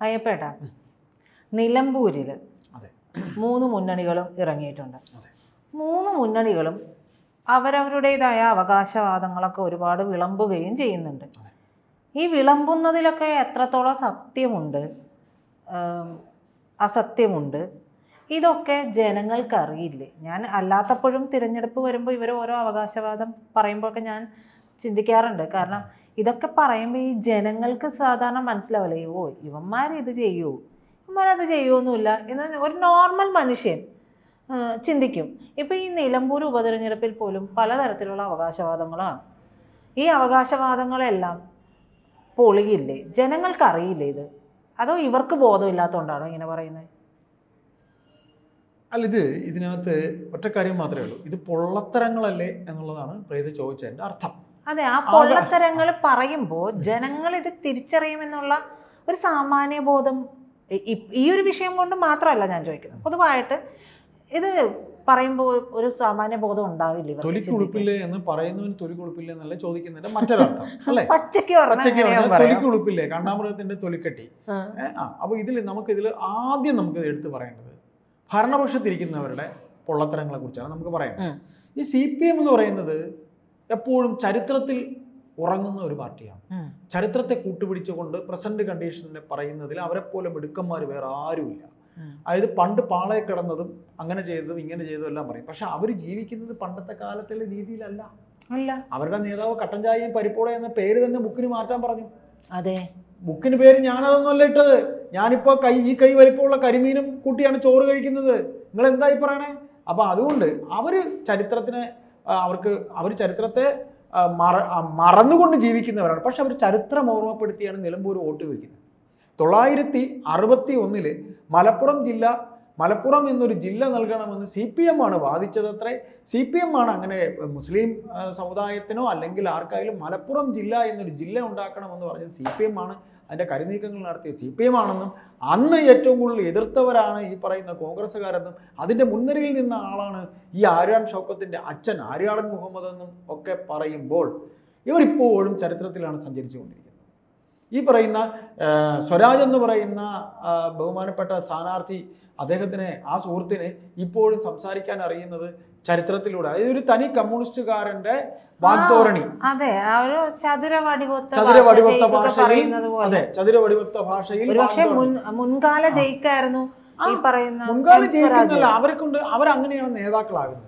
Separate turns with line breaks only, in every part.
അയ്യപ്പേട്ട നിലമ്പൂരിൽ മൂന്ന് മുന്നണികളും ഇറങ്ങിയിട്ടുണ്ട്. മൂന്ന് മുന്നണികളും അവരവരുടേതായ അവകാശവാദങ്ങളൊക്കെ ഒരുപാട് വിളമ്പുകയും ചെയ്യുന്നുണ്ട്. ഈ വിളമ്പുന്നതിലൊക്കെ എത്രത്തോളം സത്യമുണ്ട് അസത്യമുണ്ട് ഇതൊക്കെ ജനങ്ങൾക്ക് അറിയില്ലേ ഞാൻ അല്ലാത്തപ്പോഴും തിരഞ്ഞെടുപ്പ് വരുമ്പോൾ ഇവർ ഓരോ അവകാശവാദം പറയുമ്പോഴൊക്കെ ഞാൻ ചിന്തിക്കാറുണ്ട്. കാരണം ഇതൊക്കെ പറയുമ്പോൾ ഈ ജനങ്ങൾക്ക് സാധാരണ മനസ്സിലാവില്ലേ ഓ ഇവന്മാർ ഇത് ചെയ്യൂ. ഇവന്മാരത് ചെയ്യുമൊന്നുമില്ല എന്ന് ഒരു നോർമൽ മനുഷ്യൻ ചിന്തിക്കും. ഇപ്പോൾ ഈ നിലമ്പൂർ ഉപതെരഞ്ഞെടുപ്പിൽ പോലും പലതരത്തിലുള്ള അവകാശവാദങ്ങളാണ്. ഈ അവകാശവാദങ്ങളെല്ലാം പൊളിയില്ലേ? ജനങ്ങൾക്കറിയില്ലേ ഇത്? അതോ ഇവർക്ക് ബോധമില്ലാത്തതുകൊണ്ടാണോ ഇങ്ങനെ പറയുന്നത്
അല്ല ഇത് ഇതിനകത്ത് ഒറ്റ കാര്യം മാത്രമേ ഉള്ളൂ. ഇത് പൊള്ളത്തരങ്ങളല്ലേ എന്നുള്ളതാണ് പ്രീതി ചോദിച്ചതിന്റെ അർത്ഥം.
അതെ ആ പൊള്ളത്തരങ്ങൾ പറയുമ്പോൾ ജനങ്ങൾ ഇത് തിരിച്ചറിയുമെന്നുള്ള ഒരു സാമാന്യ ബോധം ഈ ഒരു വിഷയം കൊണ്ട് മാത്രമല്ല ഞാൻ ചോദിക്കുന്നത്. പൊതുവായിട്ട് ഇത് പറയുമ്പോൾ ഒരു സാമാന്യ ബോധം ഉണ്ടാവില്ല തൊലി
കുളിപ്പില്ലേ. എന്ന് പറയുന്നവന് തൊലി ഉളുപ്പില്ലേ എന്നല്ല ചോദിക്കുന്നതിന്റെ മറ്റൊരർത്ഥം അല്ലേ? തൊലി കണ്ടാമൃഗത്തിന്റെ തൊലിക്കെട്ടി. അപ്പൊ ഇതിൽ നമുക്ക് ഇതിൽ ആദ്യം നമുക്ക് എടുത്തു പറയേണ്ടത് ഭരണപക്ഷത്തിരിക്കുന്നവരുടെ പൊള്ളത്തരങ്ങളെ കുറിച്ചാണ് നമുക്ക് പറയേണ്ടത്. ഈ സി പി എം എന്ന് പറയുന്നത് എപ്പോഴും ചരിത്രത്തിൽ ഉറങ്ങുന്ന ഒരു പാർട്ടിയാണ്. ചരിത്രത്തെ കൂട്ടുപിടിച്ചുകൊണ്ട് പ്രസന്റ് കണ്ടീഷനെ പറയുന്നതിൽ അവരെ പോലെ മിടുക്കന്മാർ വേറെ ആരുമില്ല. അതായത് പണ്ട് പാളയെ കിടന്നതും അങ്ങനെ ചെയ്തതും ഇങ്ങനെ ചെയ്തതും എല്ലാം പറയും. പക്ഷെ അവർ ജീവിക്കുന്നത് പണ്ടത്തെ കാലത്തിലെ രീതിയിലല്ല.
അല്ല.
അവരുടെ നേതാവ് കട്ടൻ ചായയും പരിപ്പോടെ എന്ന പേര് തന്നെ ബുക്കിന് മാറ്റാൻ പറഞ്ഞു.
അതെ.
ബുക്കിന് പേര് ഞാനതൊന്നുമല്ല ഇട്ടത്. ഞാനിപ്പോ കൈ ഈ കൈ വലിപ്പമുള്ള കരിമീനും കൂട്ടിയാണ് ചോറ് കഴിക്കുന്നത്. നിങ്ങൾ എന്തായി പറയണേ? അപ്പൊ അതുകൊണ്ട് അവർ ചരിത്രത്തിനെ അവർക്ക് അവർ ചരിത്രത്തെ മറ മറന്നുകൊണ്ട് ജീവിക്കുന്നവരാണ്. പക്ഷെ അവർ ചരിത്രം ഓർമ്മപ്പെടുത്തിയാണ് നിലമ്പൂർ വോട്ട് ചോദിക്കുന്നത്. തൊള്ളായിരത്തി അറുപത്തി ഒന്നിൽ മലപ്പുറം ജില്ല മലപ്പുറം എന്നൊരു ജില്ല നൽകണമെന്ന് സി പി എം ആണ് വാദിച്ചതത്രേ. സി പി എം ആണ് അങ്ങനെ മുസ്ലിം സമുദായത്തിനോ അല്ലെങ്കിൽ ആർക്കായാലും മലപ്പുറം ജില്ല എന്നൊരു ജില്ല ഉണ്ടാക്കണമെന്ന് പറഞ്ഞത് സി പി എം ആണ്. അതിന്റെ കരുനീക്കങ്ങൾ നടത്തിയ സി പി എം ആണെന്നും അന്ന് ഏറ്റവും കൂടുതൽ എതിർത്തവരാണ് ഈ പറയുന്ന കോൺഗ്രസ്സുകാരെന്നും അതിന്റെ മുൻനിരയിൽ നിന്ന ആളാണ് ഈ ആര്യാൻ ഷൗക്കത്തിന്റെ അച്ഛൻ ആര്യാടൻ മുഹമ്മദ് എന്നും ഒക്കെ പറയുമ്പോൾ ഇവരിപ്പോഴും ചരിത്രത്തിലാണ് സഞ്ചരിച്ചുകൊണ്ടിരിക്കുന്നത്. ഈ പറയുന്ന സ്വരാജ് എന്ന് പറയുന്ന ബഹുമാനപ്പെട്ട സ്ഥാനാർത്ഥി അദ്ദേഹത്തിന് ആ സുഹൃത്തിന് ഇപ്പോഴും സംസാരിക്കാൻ അറിയുന്നത് ചരിത്രത്തിലൂടെ. അതായത് തനി കമ്മ്യൂണിസ്റ്റുകാരന്റെ വാഗ്ധോരണി.
അതെ ഒരു
ഭാഷയിൽ അതെ ചതുര വടിവത്ത ഭാഷയിൽ
മുൻകാല ജയിക്കായിരുന്നു ഈ പറയുന്ന
മുൻകാല. ജയിക്കുന്നല്ല അവരെ കൊണ്ട് അവരങ്ങനെയാണ് നേതാക്കളാകുന്നത്.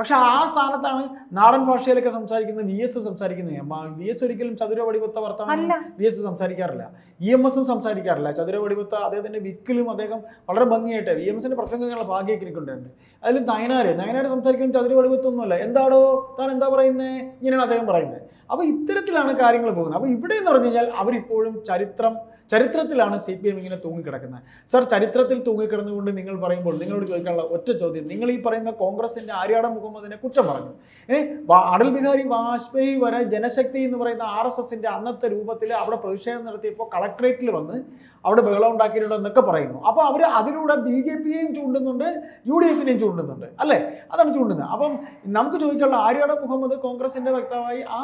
പക്ഷെ ആ സ്ഥാനത്താണ് നാടൻ ഭാഷയിലൊക്കെ സംസാരിക്കുന്ന വി എസ് സംസാരിക്കുന്നത്. വി എസ് ഒരിക്കലും ചതുര വടിവത്ത വർത്തമാനം വി എസ് സംസാരിക്കാറില്ല. ഇ എം എസും സംസാരിക്കാറില്ല. ചതുര വടിവത്ത അദ്ദേഹത്തിന്റെ വിക്കിലും അദ്ദേഹം വളരെ ഭംഗിയായിട്ട് വി എം എസിന്റെ പ്രസംഗങ്ങൾ ഭാഗ്യക്കിരിക്കുന്നുണ്ട് അതിൽ നയനാര് നയനാര് സംസാരിക്കുന്ന ചതുര വടിവത്തൊന്നുമല്ല എന്താടോ താൻ എന്താ പറയുന്നത് ഇങ്ങനെയാണ് അദ്ദേഹം പറയുന്നത്. അപ്പോൾ ഇത്തരത്തിലാണ് കാര്യങ്ങൾ പോകുന്നത്. അപ്പോൾ ഇവിടെ എന്ന് പറഞ്ഞു കഴിഞ്ഞാൽ അവരിപ്പോഴും ചരിത്രം ചരിത്രത്തിലാണ് സി പി എം ഇങ്ങനെ തൂങ്ങിക്കിടക്കുന്നത്. സർ ചരിത്രത്തിൽ തൂങ്ങിക്കിടന്നുകൊണ്ട് നിങ്ങൾ പറയുമ്പോൾ നിങ്ങളോട് ചോദിക്കാനുള്ള ഒറ്റ ചോദ്യം. നിങ്ങൾ ഈ പറയുന്ന കോൺഗ്രസിന്റെ ആര്യാട മുഹമ്മദിനെ കുറ്റം പറഞ്ഞു. ഏഹ് അടൽ ബിഹാരി വാജ്പേയി വരെ ജനശക്തി എന്ന് പറയുന്ന ആർ എസ് എസിന്റെ അന്നത്തെ രൂപത്തിൽ അവിടെ പ്രതിഷേധം നടത്തിയപ്പോൾ കളക്ടറേറ്റിൽ വന്ന് അവിടെ ബഹളം ഉണ്ടാക്കിയിട്ടുണ്ട് എന്നൊക്കെ പറയുന്നു. അപ്പോൾ അവർ അതിലൂടെ ബി ജെ പിയെയും ചൂണ്ടുന്നുണ്ട് യു ഡി എഫിനെയും ചൂണ്ടുന്നുണ്ട്. അല്ലേ? അതാണ് ചൂണ്ടുന്നത്. അപ്പം നമുക്ക് ചോദിക്കാനുള്ള ആര്യാട മുഹമ്മദ് കോൺഗ്രസിന്റെ വക്താവായി ആ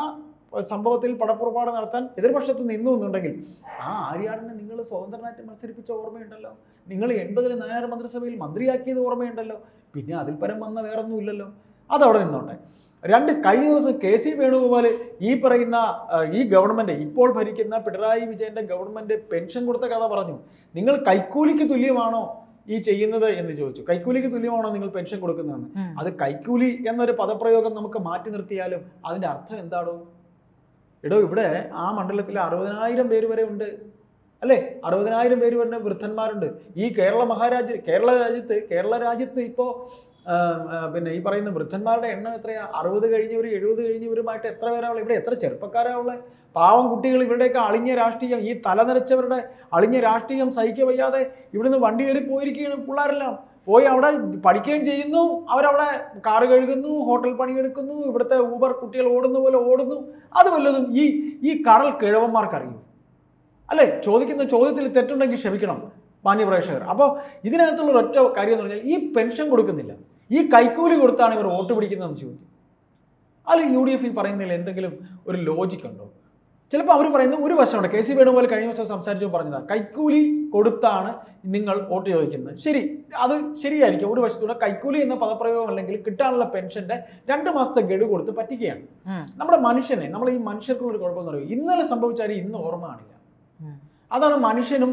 സംഭവത്തിൽ പടപ്പുറപ്പാട് നടത്താൻ എതിർപക്ഷത്ത് നിന്നു എന്നുണ്ടെങ്കിൽ ആ ആര്യാടനെ നിങ്ങൾ സ്വതന്ത്രനായിട്ട് മത്സരിപ്പിച്ച ഓർമ്മയുണ്ടല്ലോ. നിങ്ങൾ എൺപതിൽ നായർ മന്ത്രിസഭയിൽ മന്ത്രിയാക്കിയത് ഓർമ്മയുണ്ടല്ലോ. പിന്നെ അതിൽ പരം വന്ന വേറൊന്നും ഇല്ലല്ലോ. അതവിടെ നിന്നോട്ടെ. രണ്ട് കഴിഞ്ഞ ദിവസം കെ സി വേണുഗോപാൽ ഈ പറയുന്ന ഈ ഗവൺമെന്റ് ഇപ്പോൾ ഭരിക്കുന്ന പിണറായി വിജയന്റെ ഗവൺമെന്റ് പെൻഷൻ കൊടുത്ത കഥ പറഞ്ഞു. നിങ്ങൾ കൈക്കൂലിക്ക് തുല്യമാണോ ഈ ചെയ്യുന്നത് എന്ന് ചോദിച്ചു. കൈക്കൂലിക്ക് തുല്യമാണോ നിങ്ങൾ പെൻഷൻ കൊടുക്കുന്നതെന്ന്. അത് കൈക്കൂലി എന്നൊരു പദപ്രയോഗം നമുക്ക് മാറ്റി നിർത്തിയാലും അതിന്റെ അർത്ഥം എന്താണോ എടോ ഇവിടെ ആ മണ്ഡലത്തിൽ അറുപതിനായിരം പേര് വരെ ഉണ്ട്. അല്ലേ? അറുപതിനായിരം പേര് വരുന്ന വൃദ്ധന്മാരുണ്ട്. ഈ കേരള മഹാരാജ്യ കേരള രാജ്യത്ത് കേരള രാജ്യത്ത് ഇപ്പോൾ പിന്നെ ഈ പറയുന്ന വൃദ്ധന്മാരുടെ എണ്ണം എത്രയാ? അറുപത് കഴിഞ്ഞവർ എഴുപത് കഴിഞ്ഞവരുമായിട്ട് എത്ര പേരാണ്? ഇവിടെ എത്ര ചെറുപ്പക്കാരാണുള്ളത് പാവം കുട്ടികൾ ഇവരുടെയൊക്കെ അളിഞ്ഞ രാഷ്ട്രീയം ഈ തലനിരച്ചവരുടെ അളിഞ്ഞ രാഷ്ട്രീയം സഹിക്കവയ്യാതെ ഇവിടുന്ന് വണ്ടി കയറി പോയിരിക്കുകയാണ് പിള്ളേരെല്ലാം. പോയി അവിടെ പഠിക്കുകയും ചെയ്യുന്നു. അവരവിടെ കാറ് കഴുകുന്നു ഹോട്ടൽ പണിയെടുക്കുന്നു ഇവിടുത്തെ ഊബർ കുട്ടികൾ ഓടുന്ന പോലെ ഓടുന്നു. അത് വല്ലതും ഈ ഈ കടൽ കിഴവന്മാർക്കറിയും? അല്ലേ? ചോദിക്കുന്ന ചോദ്യത്തിൽ തെറ്റുണ്ടെങ്കിൽ ക്ഷമിക്കണം മാന്യപ്രേക്ഷകർ. അപ്പോൾ ഇതിനകത്തുള്ള ഒരൊറ്റ കാര്യം എന്ന് പറഞ്ഞാൽ ഈ പെൻഷൻ കൊടുക്കുന്നില്ല. ഈ കൈക്കൂലി കൊടുത്താണ് ഇവർ വോട്ട് പിടിക്കുന്നതെന്ന് ചോദിക്കും. അല്ല യു ഡി എഫ് ഈ പറയുന്നതിൽ എന്തെങ്കിലും ഒരു ലോജിക് ഉണ്ടോ? ചിലപ്പോൾ അവർ പറയുന്നത് ഒരു വശമുണ്ട് കെ സി വേണുപോലെ കഴിഞ്ഞ ദിവസം സംസാരിച്ചു പറഞ്ഞതാ. കൈക്കൂലി കൊടുത്താണ് നിങ്ങൾ വോട്ട് ചോദിക്കുന്നത്. ശരി അത് ശരിയായിരിക്കും. ഒരു വശത്തൂടെ കൈക്കൂലി എന്ന പദപ്രയോഗം അല്ലെങ്കിൽ കിട്ടാനുള്ള പെൻഷന്റെ രണ്ട് മാസത്തെ ഗഡു കൊടുത്ത് പറ്റിക്കുകയാണ്. നമ്മുടെ മനുഷ്യനെ നമ്മൾ ഈ മനുഷ്യർക്കുള്ള ഒരു കുഴപ്പമെന്ന് പറയും ഇന്നലെ സംഭവിച്ചാലും ഇന്ന് ഓർമ്മ കാണില്ല. അതാണ് മനുഷ്യനും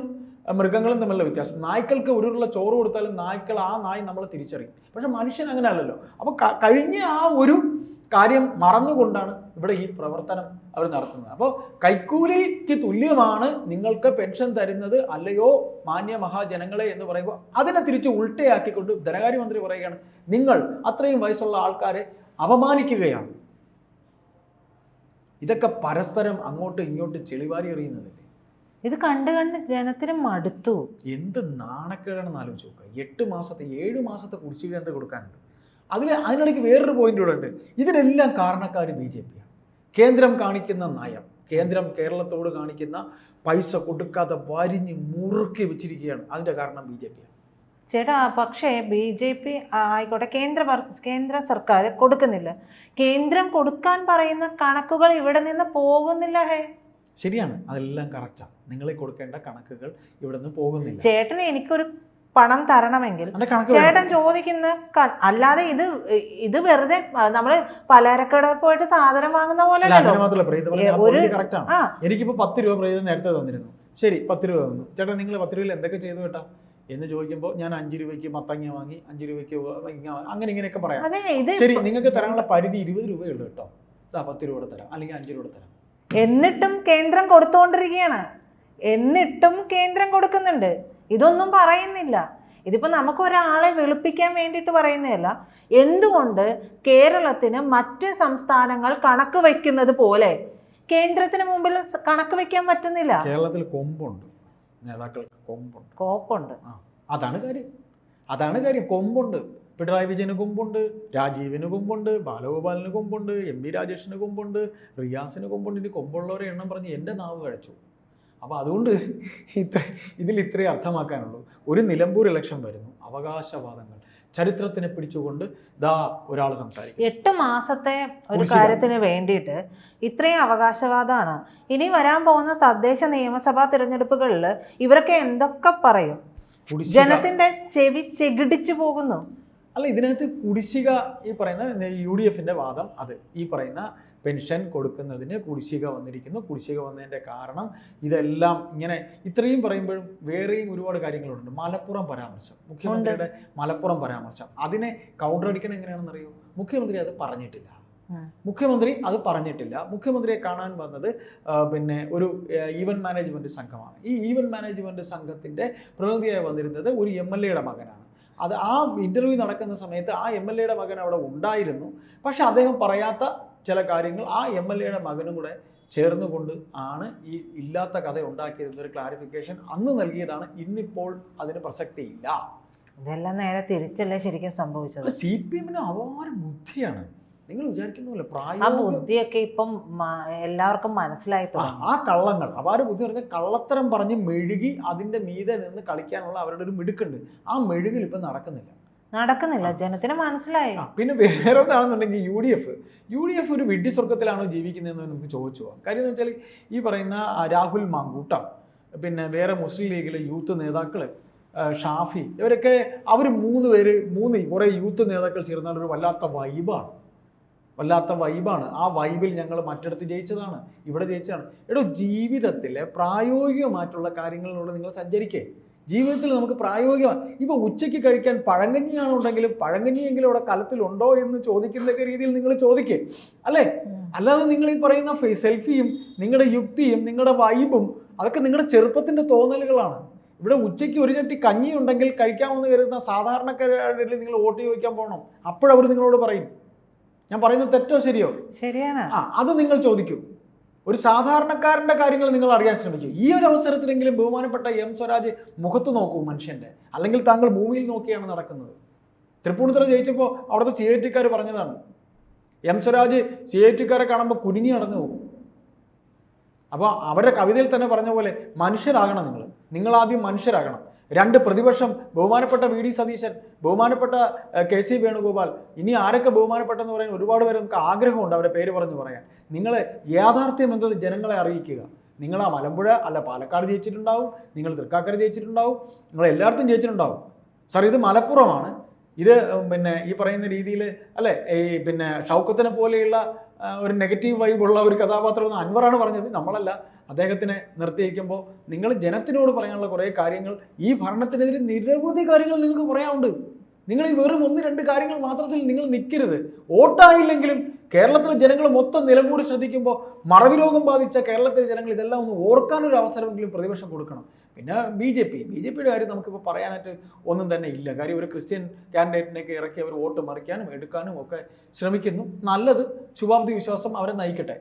മൃഗങ്ങളും തമ്മിലുള്ള വ്യത്യാസം. നായ്ക്കൾക്ക് ഒരു ഉരുള ചോറ് കൊടുത്താലും നായ്ക്കൾ ആ നായ് നമ്മളെ തിരിച്ചറിയും. പക്ഷെ മനുഷ്യൻ അങ്ങനെ അല്ലല്ലോ അപ്പോൾ കഴിഞ്ഞ ആ ഒരു കാര്യം മറന്നുകൊണ്ടാണ് ഇവിടെ ഈ പ്രവർത്തനം അവർ നടത്തുന്നത്. അപ്പോൾ കൈക്കൂലിക്ക് തുല്യമാണ് നിങ്ങൾക്ക് പെൻഷൻ തരുന്നത് അല്ലയോ മാന്യ മഹാജനങ്ങളെ എന്ന് പറയുമ്പോൾ അതിനെ തിരിച്ച് ഉൾട്ടയാക്കിക്കൊണ്ട് ധനകാര്യമന്ത്രി പറയുകയാണ് നിങ്ങൾ അത്രയും വയസ്സുള്ള ആൾക്കാരെ അപമാനിക്കുകയാണ്. ഇതൊക്കെ പരസ്പരം അങ്ങോട്ടും ഇങ്ങോട്ടും ചെളിവാരി എറിയുന്നതല്ലേ?
ഇത് കണ്ട് കണ്ട് ജനത്തിന് മടുത്തു.
എന്ത് നാണക്കേടാണെന്ന് ആലോചിച്ച് നോക്കുക എട്ട് മാസത്തെ ഏഴ് മാസത്തെ കുടിശ്ശിക എന്ത് കൊടുക്കാനുണ്ട്? അതിൽ അതിനിടയ്ക്ക് വേറൊരു പോയിന്റ് കൂടെ ഉണ്ട്. ഇതിനെല്ലാം കാരണക്കാർ ബി ജെ പിയാണ് കേന്ദ്രം കാണിക്കുന്ന നയം കേന്ദ്രം കേരളത്തോട് കാണിക്കുന്ന പൈസ കൊടുക്കാതെ വരിഞ്ഞ് മുറുക്കി വെച്ചിരിക്കുകയാണ്. അതിന്റെ കാരണം ബി ജെ പിയാണ്
ചേട്ടാ പക്ഷേ ബി ജെ പി ആയിക്കോട്ടെ കേന്ദ്ര കേന്ദ്ര സർക്കാർ കൊടുക്കുന്നില്ല. കേന്ദ്രം കൊടുക്കാൻ പറയുന്ന കണക്കുകൾ ഇവിടെ നിന്ന് പോകുന്നില്ല ഹേ.
ശരിയാണ്. അതെല്ലാം കറക്റ്റാണ് നിങ്ങളെ കൊടുക്കേണ്ട കണക്കുകൾ ഇവിടെ നിന്ന് പോകുന്നില്ല.
ചേട്ടന് എനിക്കൊരു പണം തരണമെങ്കിൽ ചേട്ടൻ ചോദിക്കുന്ന അല്ലാതെ ഇത് ഇത് വെറുതെ നമ്മൾ പലചരക്കട പോയിട്ട് സാധനം വാങ്ങുന്ന പോലെ എനിക്കിപ്പോ ഒരു- ആ.
എനിക്കിപ്പോൾ പത്ത് രൂപ പ്രീത നേരത്തെ തന്നിരുന്നു. ശരി പത്ത് രൂപ തന്നു. ചേട്ടാ നിങ്ങൾ പത്ത് രൂപയിൽ എന്തൊക്കെ ചെയ്തു കേട്ടാ? എന്ന് ചോദിക്കുമ്പോൾ ഞാൻ അഞ്ച് രൂപയ്ക്ക് മത്തങ്ങ വാങ്ങി അഞ്ച് രൂപയ്ക്ക് അങ്ങനെ ഇങ്ങനെയൊക്കെ പറയാം. ശരി നിങ്ങൾക്ക് തരാനുള്ള പരിധി ഇരുപത് രൂപയുള്ളൂ കേട്ടോ. ഇതാ പത്ത് രൂപ തരാം. അല്ലെങ്കിൽ അഞ്ച് രൂപ തരാം.
എന്നിട്ടും കേന്ദ്രം കൊടുത്തുകൊണ്ടിരിക്കുകയാണ് എന്നിട്ടും കേന്ദ്രം കൊടുക്കുന്നുണ്ട്. ഇതൊന്നും പറയുന്നില്ല. ഇതിപ്പോൾ നമുക്ക് ഒരാളെ വെളുപ്പിക്കാൻ വേണ്ടിയിട്ട് പറയുന്നതല്ല. എന്തുകൊണ്ട് കേരളത്തിന് മറ്റ് സംസ്ഥാനങ്ങൾ കണക്ക് വയ്ക്കുന്നത് പോലെ? കേന്ദ്രത്തിന് മുമ്പിൽ കണക്ക് വയ്ക്കാൻ പറ്റുന്നില്ല.
കേരളത്തിൽ കൊമ്പുണ്ട്. നേതാക്കൾക്ക് കൊമ്പുണ്ട്.
കോപ്പുണ്ട്.
അതാണ് കാര്യം. അതാണ് കാര്യം. കൊമ്പുണ്ട്. പിണറായി വിജയന് കൊമ്പുണ്ട്. രാജീവിന് കൊമ്പുണ്ട്. ബാലഗോപാലിന് കൊമ്പുണ്ട്. എം വി രാജേഷിന് കൊമ്പുണ്ട്. റിയാസിന് കൊമ്പുണ്ട്. ഇനി കൊമ്പുള്ളവരെ എണ്ണം പറഞ്ഞ് എന്റെ നാവ് കഴിച്ചു. അപ്പോൾ അതുകൊണ്ട് ഇത്ര ഇതിൽ ഇത്രേ അർത്ഥമാക്കാനുള്ളൂ. ഒരു നിലമ്പൂർ ഇലക്ഷൻ വരുന്നു. അവകാശവാദങ്ങൾ. ചരിത്രത്തിനെ പിടിച്ചുകൊണ്ട് ദാ ഒരാൾ സംസാരിക്കും
എട്ട് മാസത്തെ ഒരു. കാര്യത്തിന് വേണ്ടിയിട്ട് ഇത്രയും അവകാശവാദമാണ്. ഇനി വരാൻ പോകുന്ന തദ്ദേശ നിയമസഭാ തിരഞ്ഞെടുപ്പുകളിൽ ഇവരൊക്കെ എന്തൊക്കെ പറയും? ജനത്തിന്റെ ചെവി ചെകിടിച്ചു പോകുന്നു.
അല്ല ഇതിനകത്ത് കുടിശ്ശിക ഈ പറയുന്ന യു ഡി എഫിന്റെ വാദം അത്. ഈ പറയുന്ന പെൻഷൻ കൊടുക്കുന്നതിന് കുടിശ്ശിക വന്നിരിക്കുന്നു. കുടിശ്ശിക വന്നതിന്റെ കാരണം ഇതെല്ലാം ഇങ്ങനെ ഇത്രയും പറയുമ്പോഴും വേറെയും ഒരുപാട് കാര്യങ്ങളുണ്ട്. മലപ്പുറം പരാമർശം. മുഖ്യമന്ത്രിയുടെ മലപ്പുറം പരാമർശം. അതിനെ കൗണ്ടർ അടിക്കണം എങ്ങനെയാണെന്ന് അറിയൂ മുഖ്യമന്ത്രി അത് പറഞ്ഞിട്ടില്ല. മുഖ്യമന്ത്രി അത് പറഞ്ഞിട്ടില്ല. മുഖ്യമന്ത്രിയെ കാണാൻ വന്നത് പിന്നെ ഒരു ഈവന്റ് മാനേജ്മെന്റ് സംഘമാണ്. ഈ ഈവന്റ് മാനേജ്മെന്റ് സംഘത്തിന്റെ പ്രതിനിധിയായി വന്നിരുന്നത് ഒരു എം എൽ എയുടെ മകനാണ്. അത് ആ ഇന്റർവ്യൂ നടക്കുന്ന സമയത്ത് ആ എം എൽ എയുടെ മകൻ അവിടെ ഉണ്ടായിരുന്നു. പക്ഷെ അദ്ദേഹം പറയാത്ത ചില കാര്യങ്ങൾ ആ എം എൽ എയുടെ മകനും കൂടെ ചേർന്നുകൊണ്ട് ആണ് ഈ ഇല്ലാത്ത കഥ ഉണ്ടാക്കിയതെന്നൊരു ക്ലാരിഫിക്കേഷൻ അന്ന് നൽകിയതാണ്. ഇന്നിപ്പോൾ അതിന് പ്രസക്തിയില്ല.
ഇതെല്ലാം നേരെ തിരിച്ചല്ലേ ശരിക്കും സംഭവിച്ചത്?
സി പി എമ്മിന് അപാര ബുദ്ധിയാണ്. നിങ്ങൾ വിചാരിക്കുന്നില്ല
ആ
പ്രായ
ബുദ്ധിയൊക്കെ ഇപ്പം എല്ലാവർക്കും മനസ്സിലായി
ആ കള്ളങ്ങൾ. അപാര ബുദ്ധി പറഞ്ഞാൽ കള്ളത്തരം പറഞ്ഞ് മെഴുകി അതിന്റെ മീതെ നിന്ന് കളിക്കാനുള്ള അവരുടെ ഒരു മിടുക്കുണ്ട്. ആ മെഴുകിൽ ഇപ്പം നടക്കുന്നില്ല.
നടക്കുന്നില്ല. ജനത്തിന് മനസ്സിലായി.
പിന്നെ വേറെ ഒന്നാണെന്നുണ്ടെങ്കിൽ U D F. U D F ഒരു വിഡ്ഢി സ്വർഗത്തിലാണോ ജീവിക്കുന്നതെന്ന് നമുക്ക് ചോദിച്ചു പോകാം കാര്യം എന്ന് വെച്ചാൽ ഈ പറയുന്ന രാഹുൽ മാങ്കൂട്ടം പിന്നെ വേറെ മുസ്ലിം ലീഗിലെ യൂത്ത് നേതാക്കൾ ഷാഫി ഇവരൊക്കെ അവർ മൂന്ന് പേര് മൂന്ന് കുറേ യൂത്ത് നേതാക്കൾ ചേർന്നാൽ ഒരു വല്ലാത്ത വൈബാണ്. വല്ലാത്ത വൈബാണ്. ആ വൈബിൽ ഞങ്ങൾ മറ്റിടത്ത് ജയിച്ചതാണ് ഇവിടെ ജയിച്ചതാണ്. എടോ ജീവിതത്തിലെ പ്രായോഗികമായിട്ടുള്ള കാര്യങ്ങളിലൂടെ നിങ്ങൾ സഞ്ചരിക്കേ. ജീവിതത്തിൽ നമുക്ക് പ്രായോഗികമാണ് ഇപ്പോൾ ഉച്ചയ്ക്ക് കഴിക്കാൻ പഴങ്കഞ്ഞിയാണുണ്ടെങ്കിലും പഴങ്കഞ്ഞിയെങ്കിലും അവിടെ കലത്തിലുണ്ടോ എന്ന് ചോദിക്കുന്ന രീതിയിൽ നിങ്ങൾ ചോദിക്കേ. അല്ലേ? അല്ലാതെ നിങ്ങൾ ഈ പറയുന്ന സെൽഫിയും നിങ്ങളുടെ യുക്തിയും നിങ്ങളുടെ വൈബും അതൊക്കെ നിങ്ങളുടെ ചെറുപ്പത്തിന്റെ തോന്നലുകളാണ്. ഇവിടെ ഉച്ചയ്ക്ക് ഒരു ചട്ടി കഞ്ഞി ഉണ്ടെങ്കിൽ കഴിക്കാമെന്ന് കരുതുന്ന സാധാരണക്കാരുടെ നിങ്ങൾ വോട്ട് ചോദിക്കാൻ പോകണം? അപ്പോഴവർ നിങ്ങളോട് പറയും. ഞാൻ പറയുന്നത് തെറ്റോ ശരിയോ?
ശരിയാണ്.
ആ അത് നിങ്ങൾ ചോദിക്കൂ. ഒരു സാധാരണക്കാരന്റെ കാര്യങ്ങൾ നിങ്ങൾ അറിയാൻ ശ്രമിക്കും. ഈ ഒരു അവസരത്തിലെങ്കിലും ബഹുമാനപ്പെട്ട എം സ്വരാജ് മുഖത്ത് നോക്കൂ മനുഷ്യന്റെ അല്ലെങ്കിൽ താങ്കൾ ഭൂമിയിൽ നോക്കിയാണ് നടക്കുന്നത്. തൃപ്പൂണിത്തുറ ജയിച്ചപ്പോൾ അവിടുത്തെ സി ഐ ടിക്കാർ പറഞ്ഞതാണ്. എം സ്വരാജ് സി ഐ ടിക്കാരെ കാണുമ്പോൾ കുനിഞ്ഞു നടന്നു പോകും. അപ്പോൾ അവരുടെ കവിതയിൽ തന്നെ പറഞ്ഞ പോലെ മനുഷ്യരാകണം നിങ്ങൾ. നിങ്ങൾ ആദ്യം മനുഷ്യരാകണം. രണ്ട് പ്രതിപക്ഷം ബഹുമാനപ്പെട്ട വി ഡി സതീശൻ ബഹുമാനപ്പെട്ട കെ സി വേണുഗോപാൽ ഇനി ആരൊക്കെ ബഹുമാനപ്പെട്ടെന്ന് പറയാൻ ഒരുപാട് പേര് നമുക്ക് ആഗ്രഹമുണ്ട് അവരുടെ പേര് പറഞ്ഞു പറയാൻ. നിങ്ങൾ യാഥാർത്ഥ്യം എന്തത് ജനങ്ങളെ അറിയിക്കുക. നിങ്ങൾ ആ മലമ്പുഴ അല്ല പാലക്കാട് ജയിച്ചിട്ടുണ്ടാവും നിങ്ങൾ തൃക്കാക്കര ജയിച്ചിട്ടുണ്ടാവും നിങ്ങൾ എല്ലായിടത്തും ജയിച്ചിട്ടുണ്ടാവും. സാർ ഇത് മലപ്പുറമാണ്. ഇത് പിന്നെ ഈ പറയുന്ന രീതിയിൽ അല്ലേ ഈ പിന്നെ ഷൗക്കത്തിനെ പോലെയുള്ള ഒരു നെഗറ്റീവ് വൈബ് ഉള്ള ഒരു കഥാപാത്രം എന്ന് അൻവറാണ് പറഞ്ഞത്. നമ്മളല്ല. അദ്ദേഹത്തിനെ നിർത്തിയിരിക്കുമ്പോൾ നിങ്ങൾ ജനത്തിനോട് പറയാനുള്ള കുറേ കാര്യങ്ങൾ ഈ ഭരണത്തിനെതിരെ നിരവധി കാര്യങ്ങൾ നിങ്ങൾക്ക് പറയാനുണ്ട്. നിങ്ങൾ ഈ വെറും ഒന്ന് രണ്ട് കാര്യങ്ങൾ മാത്രത്തിൽ നിങ്ങൾ നിൽക്കരുത്. വോട്ടായില്ലെങ്കിലും കേരളത്തിലെ ജനങ്ങൾ മൊത്തം നിലമ്പൂരി ശ്രദ്ധിക്കുമ്പോൾ മറവി രോഗം ബാധിച്ച കേരളത്തിലെ ജനങ്ങൾ ഇതെല്ലാം ഒന്ന് ഓർക്കാനൊരു അവസരമെങ്കിലും പ്രതിപക്ഷം കൊടുക്കണം. പിന്നെ B J P B J പിയുടെ കാര്യം നമുക്കിപ്പോൾ പറയാനായിട്ട് ഒന്നും തന്നെ ഇല്ല. കാര്യം ഒരു ക്രിസ്ത്യൻ കാൻഡിഡേറ്റിനെയൊക്കെ ഇറക്കി അവർ വോട്ട് മറിക്കാനും എടുക്കാനും ഒക്കെ ശ്രമിക്കുന്നു. നല്ലത്. ശുഭാപ്തി വിശ്വാസം അവരെ നയിക്കട്ടെ.